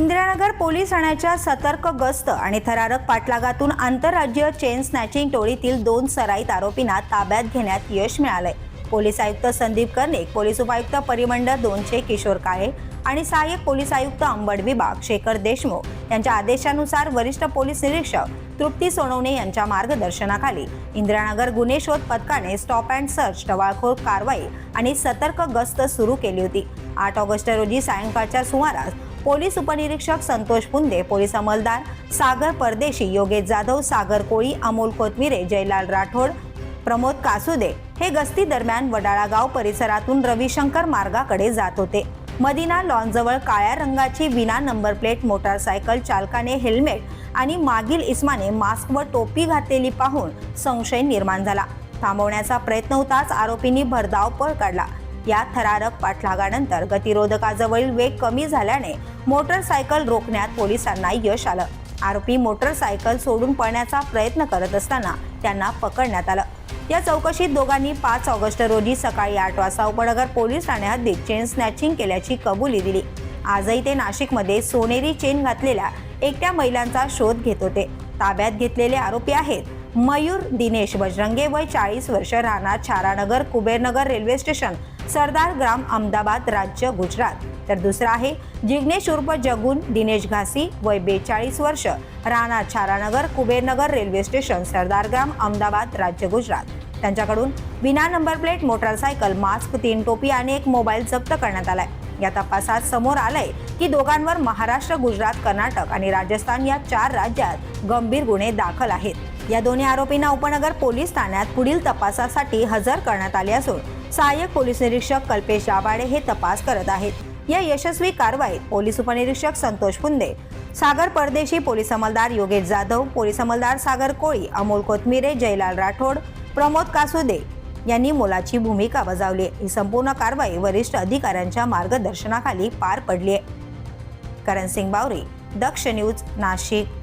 Indiranagar police ठाण्याच्या सतर्क गस्त आणि थरारक पाठलागातून आंतरराज्य चेन स्नॅचिंग टोळीतील दोन सराईत आरोपींना ताब्यात घेण्यात यश मिळालंय. पोलीस आयुक्त संदीप कर्णिक पोलीस उपायुक्त परिमंडळ दोनशे किशोर काळे आणि सहाय्यक पोलीस आयुक्त अंबड विभाग शेखर देशमुख यांच्या आदेशानुसार वरिष्ठ पोलीस निरीक्षक तृप्ती सोनवणे यांच्या मार्गदर्शनाखाली इंदिरानगर गुन्हे शोध पथकाने स्टॉप अँड सर्च टवाळखोर कारवाई आणि सतर्क गस्त सुरू केली होती. आठ ऑगस्ट रोजी सायंकाळच्या सुमारास पोलीस उपनिरीक्षक संतोष पुंदे पोलीस अंमलदार सागर परदेशी योगेश जाधव सागर कोळी अमोल कोथमिरे जयलाल राठोड प्रमोद कासुदे हे गस्ती दरम्यान वडाळागाव परिसरातून रविशंकर मार्गाकडे जात होते. मदिना लॉनजवळ काळ्या रंगाची विना नंबर प्लेट मोटारसायकल चालकाने हेल्मेट आणि मागील इस्माने मास्क व टोपी घातलेली पाहून संशय निर्माण झाला. थांबवण्याचा प्रयत्न होताच आरोपींनी भरधाव पळ काढला. या थरारक पाठलागानंतर गतिरोधकाजवळील वेग कमी झाल्याने मोटरसायकल रोखण्यात पोलिसांना यश आलं. आरोपी मोटरसायकल सोडून पळण्याचा प्रयत्न करत असताना त्यांना पकडण्यात आलं. या चौकशीत दोघांनी पाच ऑगस्ट रोजी सकाळी आठ वाजता उपनगर पोलीस ठाण्यात हद्दीत चेन स्नॅचिंग केल्याची कबुली दिली. आजही ते नाशिकमध्ये सोनेरी चेन घातलेल्या एकट्या महिलांचा शोध घेत होते. ताब्यात घेतलेले आरोपी आहेत मयूर दिनेश बजरंगे वय चाळीस वर्ष राहणार छारानगर Kubernagar railway station Sardargram Ahmedabad राज्य गुजरात. तर दुसरा आहे जिग्नेश उर्फ जगून दिनेश घासी वय बेचाळीस वर्ष राहणार छारानगर Kubernagar railway station Sardargram Ahmedabad राज्य गुजरात. त्यांच्याकडून विना नंबर प्लेट मोटारसायकल मास्क तीन टोपी आणि एक मोबाईल जप्त करण्यात आलाय. या तपासात समोर आलंय की दोघांवर महाराष्ट्र गुजरात कर्नाटक आणि राजस्थान या चार राज्यात गंभीर गुन्हे दाखल आहेत. या दोन्ही आरोपींना उपनगर पोलीस ठाण्यात पुढील तपासासाठी हजर करण्यात आले असून सहाय्यक पोलीस निरीक्षक कल्पेश दाभाडे हे तपास करत आहेत. या यशस्वी कारवाईत पोलीस उपनिरीक्षक संतोष पुंदे सागर परदेशी पोलीस अंमलदार योगेश जाधव पोलीस अंमलदार सागर कोळी अमोल कोथमिरे जयलाल राठोड प्रमोद कासुदे यांनी मोलाची भूमिका बजावली आहे. ही संपूर्ण कारवाई वरिष्ठ अधिकाऱ्यांच्या मार्गदर्शनाखाली पार पडली आहे. करण सिंग बावरी दक्ष न्यूज नाशिक.